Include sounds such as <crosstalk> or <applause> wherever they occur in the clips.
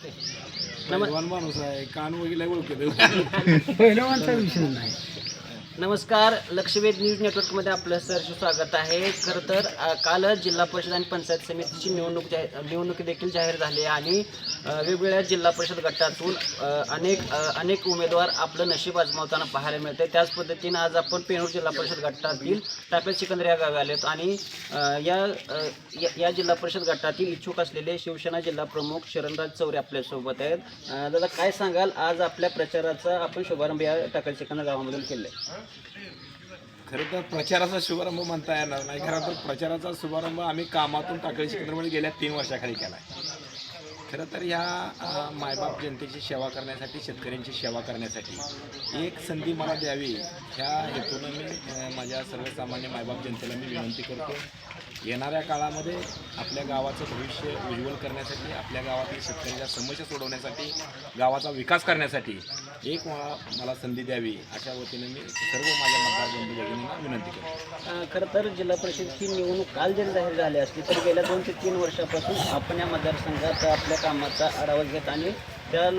माणूस आहे कान वगैरे ओळखतो <laughs> पहिलवानचा विषय नाही. नमस्कार लक्षवेध न्यूज नेटवर्कमध्ये आपलं सहर्ष स्वागत आहे. खरं तर कालच जिल्हा परिषद आणि पंचायत समितीची निवडणूक जाहीर निवडणूक देखील जाहीर झाली आहे आणि वेगवेगळ्या जिल्हा परिषद गटातून अनेक अनेक उमेदवार आपलं नशीब आजमावताना पाहायला मिळते त्याच पद्धतीनं आज आपण पेनूर जिल्हा परिषद गटातील टापेल सिकंदर या गावी आलेत आणि या या- या जिल्हा परिषद गटातील इच्छुक असलेले शिवसेना जिल्हा प्रमुख शरणराज चौरे आपल्यासोबत आहेत. दादा काय सांगाल? आज आपल्या प्रचाराचा आपण शुभारंभ या टाकल सिकंदर गावामधून केले खरं तर प्रचाराचा शुभारंभ म्हणता येणार नाही. खरं तर प्रचाराचा शुभारंभ आम्ही कामातून टाकळी केंद्रामध्ये गेल्या तीन वर्षाखाली केला आहे खरं तर ह्या मायबाप जनतेची सेवा करण्यासाठी शेतकऱ्यांची सेवा करण्यासाठी एक संधी मला द्यावी ह्या हेतूनं मी माझ्या सर्वसामान्य मायबाप जनतेला मी विनंती करतो. येणाऱ्या काळामध्ये आपल्या गावाचं भविष्य उज्ज्वल करण्यासाठी आपल्या गावातील शेतकऱ्याच्या समस्या सोडवण्यासाठी गावाचा विकास करण्यासाठी एक मला मला संधी द्यावी अशा वतीनं मी सर्व माझ्या मतदार बंधू भगिनींना विनंती करतो. खरं तर जिल्हा परिषदची निवडणूक काल जरी जाहीर झाली असली तरी गेल्या दोन ते तीन वर्षापासून आपण या मतदारसंघात आपल्या कामाचा आढावा घेत आणि त्या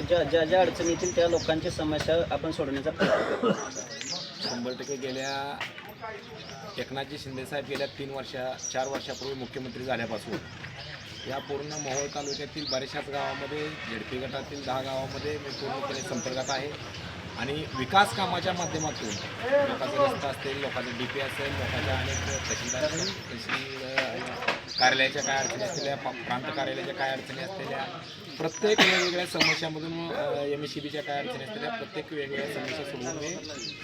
ज्या ज्या ज्या अडचणी येतील त्या लोकांची समस्या आपण सोडवण्याचा प्रयत्न शंभर टक्के गेल्या एकनाथजी शिंदेसाहेब गेल्या तीन वर्षा चार वर्षापूर्वी मुख्यमंत्री झाल्यापासून. या पूर्ण मोहोळ तालुक्यातील बऱ्याचशाच गावामध्ये झेडपी गटातील दहा गावामध्ये मी पूर्णपणे संपर्कात आहे. आणि विकास कामाच्या माध्यमातून लोकांचा रस्ता असतील लोकांचं डी पी असेल लोकांच्या अनेक तहसीलदार असेल तहसील कार्यालयाच्या काय अडचणी असलेल्या प्रांत कार्यालयाच्या काय अडचणी असलेल्या प्रत्येक वेगवेगळ्या समस्यामधून एम एस सी बीच्या काय अडचणी त्या प्रत्येक वेगवेगळ्या समस्या सोडवून मी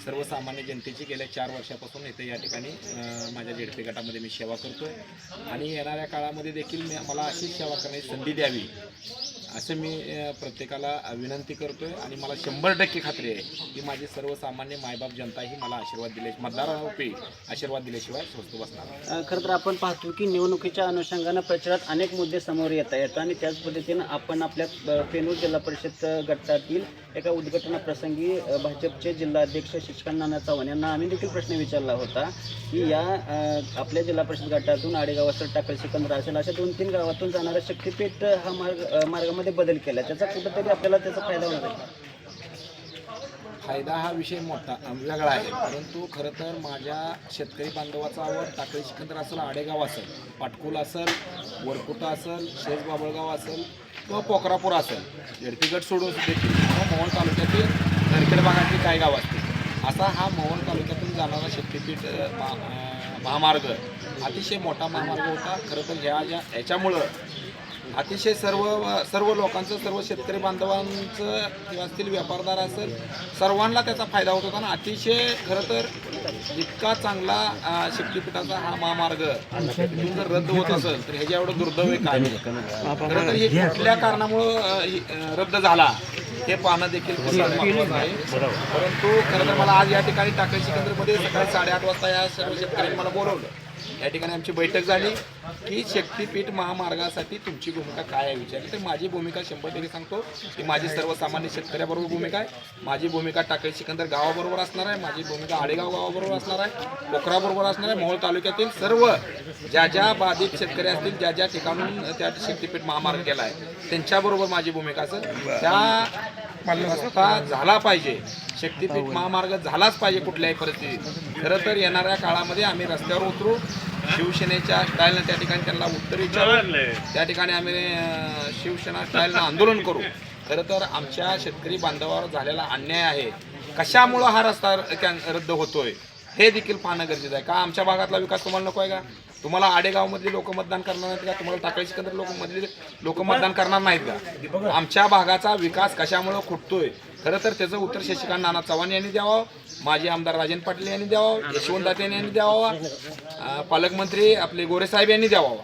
सर्वसामान्य जनतेची गेल्या चार वर्षापासून इथे या ठिकाणी माझ्या जेडपी गटामध्ये मी सेवा करतो आणि येणाऱ्या काळामध्ये देखील मी मला अशीच सेवा करण्याची संधी द्यावी असं मी प्रत्येकाला विनंती करतो आहे आणि मला शंभर टक्के खात्री आहे की माझी सर्वसामान्य मायबाप जनता ही मला आशीर्वाद दिले मतदारारूपी आशीर्वाद दिल्याशिवाय स्वस्त बसणार खरं तर आपण पाहतो की निवडणुकीच्या अनुषंगानं प्रचारात अनेक मुद्दे समोर येत आहेत आणि त्याच पद्धतीनं आपण आपल्या पेनूर जिल्हा परिषद गटातील एका उद्घाटनाप्रसंगी भाजपचे जिल्हाध्यक्ष शिक्षण नाना चव्हाण यांना आम्ही देखील प्रश्न विचारला होता की या आपल्या जिल्हा परिषद गटातून आडेगाव असेल टाकळ सिकंदरा असेल अशा दोन तीन गावातून जाणारा शक्तीपीठ हा मार्ग मार्गामध्ये बदल केला. त्याचा कुठंतरी आपल्याला त्याचा फायदा होणार आहे फायदा हा विषय मोठा वेगळा आहे. परंतु खरं तर माझ्या शेतकरी बांधवाचा आवड टाकळी सिकंदर असेल आडेगाव असेल पाटकुल असेल वरकुटा असेल शेज बाबळगाव असेल किंवा पोखरापूर असेल झेडपीगड सोडून देखील किंवा मोहोळ तालुक्यातील नरखेड भागातील काही गाव असतील. असा हा मोहोळ तालुक्यातून जाणारा शक्तीपीठ मा- महामार्ग अतिशय मोठा महामार्ग होता. खरं तर ह्या ज्या ह्याच्यामुळं अतिशय सर्व सर्व लोकांचं सर्व शेतकरी बांधवांचं किंवा असतील व्यापारदार असेल सर्वांना त्याचा फायदा होत होता आणि अतिशय खरं तर इतका चांगला शक्तीपीठाचा हा महामार्ग इथून जर रद्द होत असेल तर ह्याच्या एवढं दुर्दैव काय? खरं तर हे कुठल्या कारणामुळं रद्द झाला हे पाहणं देखील खूप आहे. परंतु खरं तर मला आज या ठिकाणी टाकळी सिकंदरमध्ये सकाळी साडेआठ वाजता या सर्व शेतकऱ्यांनी मला बोलवलं. या ठिकाणी आमची बैठक झाली की शक्तीपीठ महामार्गासाठी तुमची भूमिका काय आहे विचारली. तर माझी भूमिका शंभर टक्के सांगतो की माझी सर्वसामान्य शेतकऱ्याबरोबर भूमिका आहे. माझी भूमिका टाकळी सिकंदर गावाबरोबर असणार आहे. माझी भूमिका आडेगाव गावाबरोबर असणार आहे. पोखराबरोबर असणार आहे. मोहोळ तालुक्यातील सर्व ज्या ज्या बाधित शेतकरी असतील ज्या ज्या ठिकाणून त्या शक्तीपीठ महामार्ग केला आहे त्यांच्याबरोबर माझी भूमिका असेल त्या रस्ता झाला पाहिजे. शक्तीपीठ महामार्ग झालाच पाहिजे कुठल्याही परिस्थितीत. खरं तर येणाऱ्या काळामध्ये आम्ही रस्त्यावर उतरू शिवसेनेच्या स्टाईलनं त्या ठिकाणी त्यांना उत्तर विचारू त्या ठिकाणी आम्ही शिवसेना स्टाईलनं आंदोलन करू. खरं तर आमच्या शेतकरी बांधवावर झालेला अन्याय आहे. कशामुळं हा रस्ता रद्द होतोय? हे देखील पाहणं गरजेचं आहे. का आमच्या भागातला विकास तुम्हाला नको आहे का? तुम्हाला आडेगावमधली लोक मतदान करणार नाहीत का? तुम्हाला टाकळी सिकंदर लोक मधले लोक मतदान करणार नाहीत का? आमच्या भागाचा विकास कशामुळं खुटतोय? खरं तर त्याचं उत्तर शशिकांत नाना चव्हाण यांनी द्यावं. माजी आमदार राजन पाटील यांनी द्यावा यशवंत यांनी द्यावा पालकमंत्री आपले गोरेसाहेब यांनी द्यावा.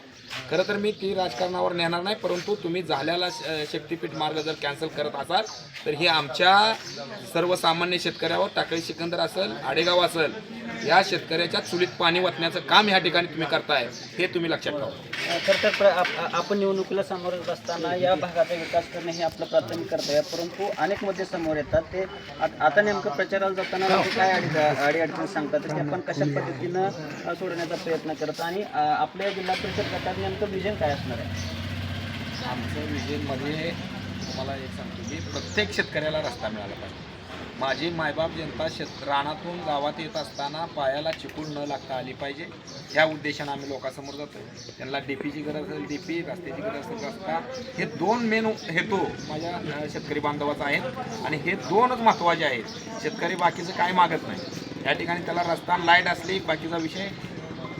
खरं तर मी ती राजकारणावर नेणार नाही परंतु तुम्ही झाल्याला श- शक्तीपीठ मार्ग जर कॅन्सल करत असाल तर हे आमच्या सर्वसामान्य शेतकऱ्यावर टाकळी सिकंदर असेल आडेगाव असेल या शेतकऱ्याच्या चुलीत पाणी वाचण्याचं काम ह्या ठिकाणी तुम्ही करताय हे तुम्ही लक्षात ठेवा. खरं तर प्र- आपण निवडणुकीला समोर असताना या भागाचा विकास करणे हे आपलं प्राथमिक कर्तव्य आहे परंतु अनेक मुद्दे समोर येतात. ते आता नेमकं प्रचाराला जाताना काय अडी अडचणी सांगतात ते आपण कशा पद्धतीनं सोडण्याचा सोडवण्याचा प्रयत्न करत आणि आपल्या जिल्हा परिषद गटाने नेमकं विजन काय असणार आहे? आमचं विजनमध्ये तुम्हाला एक सांगतो की प्रत्येक शेतकऱ्याला रस्ता मिळाला पाहिजे. माझी मायबाप जनता शेत रानातून गावात येत असताना पायाला चिकून न लागता आली पाहिजे. ह्या उद्देशानं आम्ही लोकांसमोर जातो त्यांना डीपीची गरज असेल डीपी रस्त्याची गरज असेल रस्ता हे दोन मेन हेतू माझ्या शेतकरी बांधवाचा आहेत. आणि हे दोनच महत्त्वाचे आहेत. शेतकरी बाकीचं काय मागत नाही. या ठिकाणी त्याला रस्ता लाइट असली बाकीचा विषय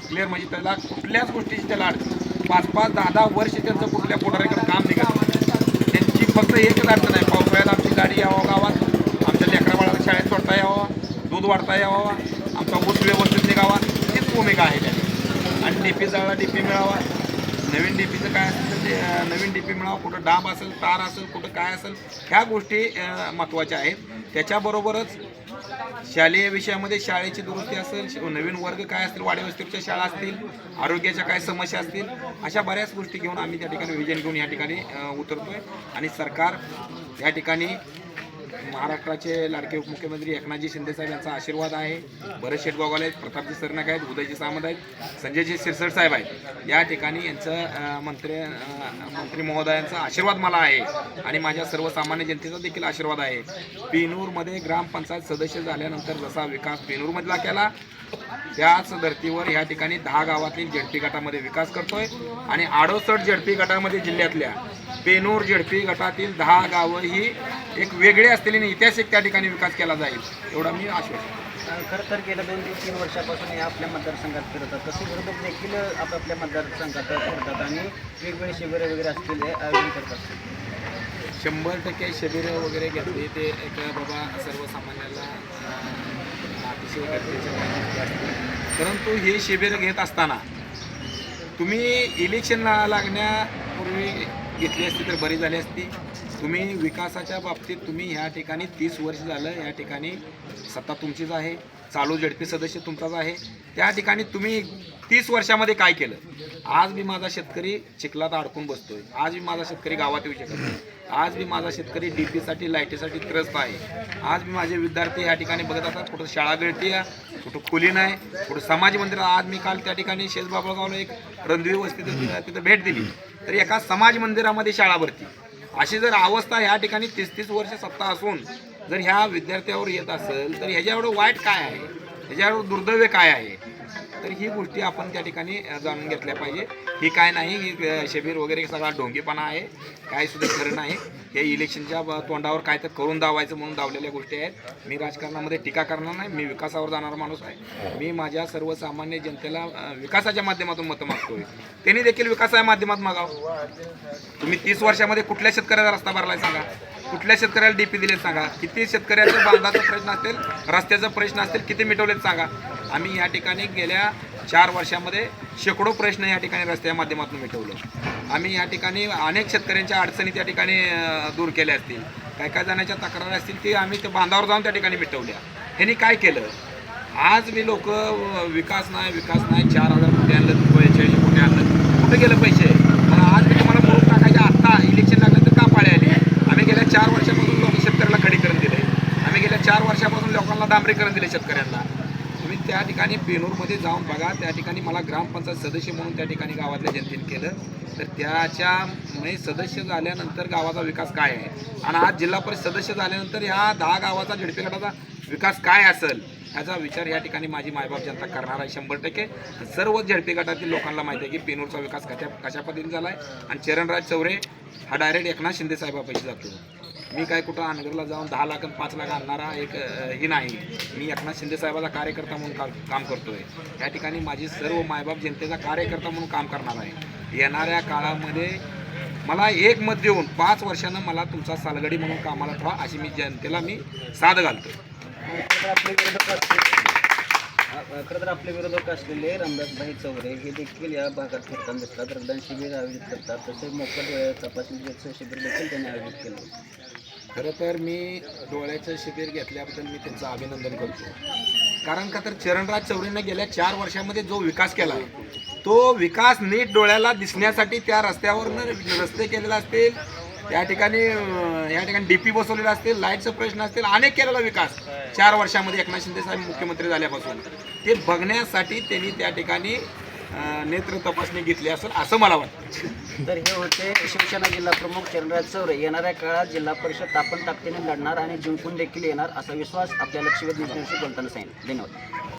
क्लिअर म्हणजे त्याला कुठल्याच गोष्टीची त्याला अडचण पाच पाच दहा दहा वर्ष त्यांचं कुठल्या पुढाऱ्याकडे काम निघत त्यांची फक्त एकच अडचण आहे पावसाळ्यात आमची गाडी यावं गावात. आमच्या लेकरा बाळाला शाळेत सोडता यावा दूध वाढता यावा आमचा ऊस व्यवस्थित निघावा हीच भूमिका आहे त्यांनी आणि डीपी जाळा डीपी मिळावा. नवीन डी पीचं काय असेल तर ते नवीन डी पी मिळावं कुठं डांब असेल तार असेल कुठं काय असेल ह्या गोष्टी महत्त्वाच्या आहेत. त्याच्याबरोबरच शालेय विषयामध्ये शाळेची दुरुस्ती असेल श- नवीन वर्ग काय असतील वाड्या शाळा असतील आरोग्याच्या काय समस्या असतील अशा बऱ्याच गोष्टी घेऊन आम्ही त्या ठिकाणी विजन घेऊन या ठिकाणी उतरतो उतरतोय. आणि सरकार या ठिकाणी महाराष्ट्राचे लाडके उपमुख्यमंत्री एकनाथजी शिंदेसाहेब यांचा आशीर्वाद आहे. भरत शेटगोगाल आहेत प्रतापजी सरनाक आहेत उदयजी सामंत आहेत संजयजी सिरसट साहेब आहेत. या ठिकाणी यांचं मंत्री मंत्री महोदयांचा आशीर्वाद मला आहे आणि माझ्या सर्वसामान्य जनतेचा देखील आशीर्वाद आहे. पेनूरमध्ये ग्रामपंचायत सदस्य झाल्यानंतर जसा विकास पेनूरमधला केला त्याच धर्तीवर या ठिकाणी दहा गावातील झेडपी गटामध्ये विकास करतोय आणि अडोसष्ट झेडपी गटामध्ये जिल्ह्यातल्या पेनूर झेडपी गटातील दहा गावं ही एक वेगळी असलेली आणि ऐतिहासिक त्या ठिकाणी विकास केला जाईल एवढा मी आश्वासन अ, खरं तर गेल्या दोन ते तीन वर्षापासून हे आपल्या मतदारसंघात फिरतात तसे विरोधक देखील आपापल्या मतदारसंघात फिरतात आणि वेगवेगळे शिबिरं वगैरे असतील हे आयोजन करत असतील शंभर टक्के शिबिरं वगैरे घेतली ते एक बाबा सर्वसामान्याला अतिशय गरजेचं परंतु हे शिबिर घेत असताना तुम्ही इलेक्शनला लागण्यापूर्वी घेतली असती तर बरी झाली असती. तुम्ही विकासाच्या बाबतीत तुम्ही ह्या ठिकाणी तीस वर्ष झालं या ठिकाणी सत्ता तुमचीच आहे चालू झडपी सदस्य तुमचाच आहे. त्या ठिकाणी तुम्ही तीस वर्षामध्ये काय केलं? आज मी माझा शेतकरी चिखलात अडकून बसतोय. आज मी माझा शेतकरी गावात येऊ शकत नाही. आज मी माझा शेतकरी डी पीसाठी लाईटीसाठी त्रस्त आहे. आज मी माझे विद्यार्थी या ठिकाणी बघत असतात कुठं शाळा गळती आहे कुठं खोली नाही कुठं समाज मंदिर. आज मी काल त्या ठिकाणी शेजबाबळगावला एक रणदिवी वस्ती तिथं भेट दिली. तर एका समाज मंदिरामध्ये शाळा भरती. अशी जर अवस्था ह्या ठिकाणी तीस तीस वर्ष सत्ता असून जर ह्या विद्यार्थ्यावर येत असेल तर ह्याच्यावर वाईट काय आहे? ह्याच्यावर दुर्दैव काय आहे? तर ही गोष्टी आपण त्या ठिकाणी जाणून घेतल्या पाहिजे. ही काय नाही ही अ, शिबिर वगैरे सगळा ढोंगेपणा आहे. काय सुद्धा खरं नाही. हे इलेक्शनच्या तोंडावर काय तर करून दावायचं म्हणून दावलेल्या गोष्टी आहेत. मी राजकारणामध्ये टीका करणार नाही. मी विकासावर जाणारा माणूस आहे. मी माझ्या सर्वसामान्य जनतेला विकासाच्या माध्यमातून मतं मागतोय. त्यांनी देखील विकासाच्या माध्यमात मागावं. तुम्ही तीस वर्षामध्ये कुठल्या शेतकऱ्याचा रस्ता भरलाय सांगा. कुठल्या शेतकऱ्याला डीपी दिलेत सांगा. किती शेतकऱ्याचा बांधाचा प्रश्न असेल रस्त्याचा प्रश्न असतील किती मिटवलेत सांगा. आम्ही या ठिकाणी गेल्या चार वर्षामध्ये शेकडो प्रश्न या ठिकाणी रस्त्या माध्यमातून मिटवलं. आम्ही या ठिकाणी अनेक शेतकऱ्यांच्या अडचणी त्या ठिकाणी दूर केल्या असतील. काय काय जणांच्या तक्रारी असतील ती आम्ही ते बांधावर जाऊन त्या ठिकाणी मिटवल्या. ह्यांनी काय केलं? आज मी लोक विकास नाही विकास नाही चार हजार कोटी आणलं पंचेचाळीस कोटी आणलं कुठे गेलं पैसे? आज मी तुम्हाला मोडून टाकायचे आत्ता इलेक्शन लागल्यानंतर का पाळी आले? आम्ही गेल्या चार वर्षापासून लोक शेतकऱ्याला खडीकरण दिले आम्ही गेल्या चार वर्षापासून लोकांना डांबरीकरण दिले शेतकऱ्यांना. तुम्ही त्या ठिकाणी पेनूरमध्ये जाऊन बघा. त्या ठिकाणी मला ग्रामपंचायत सदस्य म्हणून त्या ठिकाणी गावातल्या जनतेने केलं. तर त्याच्या म्हणजे सदस्य झाल्यानंतर गावाचा विकास काय आहे? आणि आज जिल्हा परिषद सदस्य झाल्यानंतर ह्या दहा गावाचा झडपी गटाचा विकास काय असेल? ह्याचा विचार या ठिकाणी माझी मायबाप जनता करणार आहे शंभर टक्के. सर्व झडपी गटातील लोकांना माहिती आहे की पेनूरचा विकास कशा कशा पद्धतीने झाला आहे आणि चरणराज चौरे हा डायरेक्ट एकनाथ शिंदे साहेबापाशी जातो. मी काय कुठं अनगरला जाऊन दहा लाख आणि पाच लाख आणणारा एक ही नाही. मी एकनाथ शिंदे साहेबाचा कार्यकर्ता म्हणून का काम करतोय. या ठिकाणी माझी सर्व मायबाप जनतेचा कार्यकर्ता म्हणून काम करणार आहे. येणाऱ्या काळामध्ये मला एक मत देऊन पाच वर्षानं मला तुमचा सालगडी म्हणून कामाला ठेवा अशी मी जनतेला मी साथ घालतो खरं तर आपले विरोधक असलेले खरं रामदासभाई चौरे हे देखील या भागात फिरताना दिसतात. रक्तदान शिबिर आयोजित करतात. तसेच मोफत अ, तपासणीचं शिबिर देखील त्यांनी आयोजित केलं. खरं तर मी डोळ्याचं शिबिर घेतल्याबद्दल मी त्यांचं अभिनंदन करतो. कारण का तर चरणराज चौरेनं गेल्या चार वर्षामध्ये जो विकास केला तो विकास नीट डोळ्याला दिसण्यासाठी त्या रस्त्यावरनं रस्ते केलेले असतील त्या ठिकाणी या ठिकाणी डी पी बसवलेला असतील लाईटचं प्रश्न असतील अनेक केलेला विकास चार वर्षामध्ये एकनाथ शिंदे साहेब मुख्यमंत्री झाल्यापासून. ते बघण्यासाठी त्यांनी त्या ठिकाणी नेत्र तपासणी घेतली असेल असं मला वाटतं. तर हे होते शिवसेना जिल्हा प्रमुख चरणराज चौरे. येणाऱ्या काळात जिल्हा परिषद तापण ताकदीने लढणार आणि जिंकून देखील येणार असा विश्वास आपल्या लक्षवेध न्यूजशी बोलताना सांगितलं. धन्यवाद.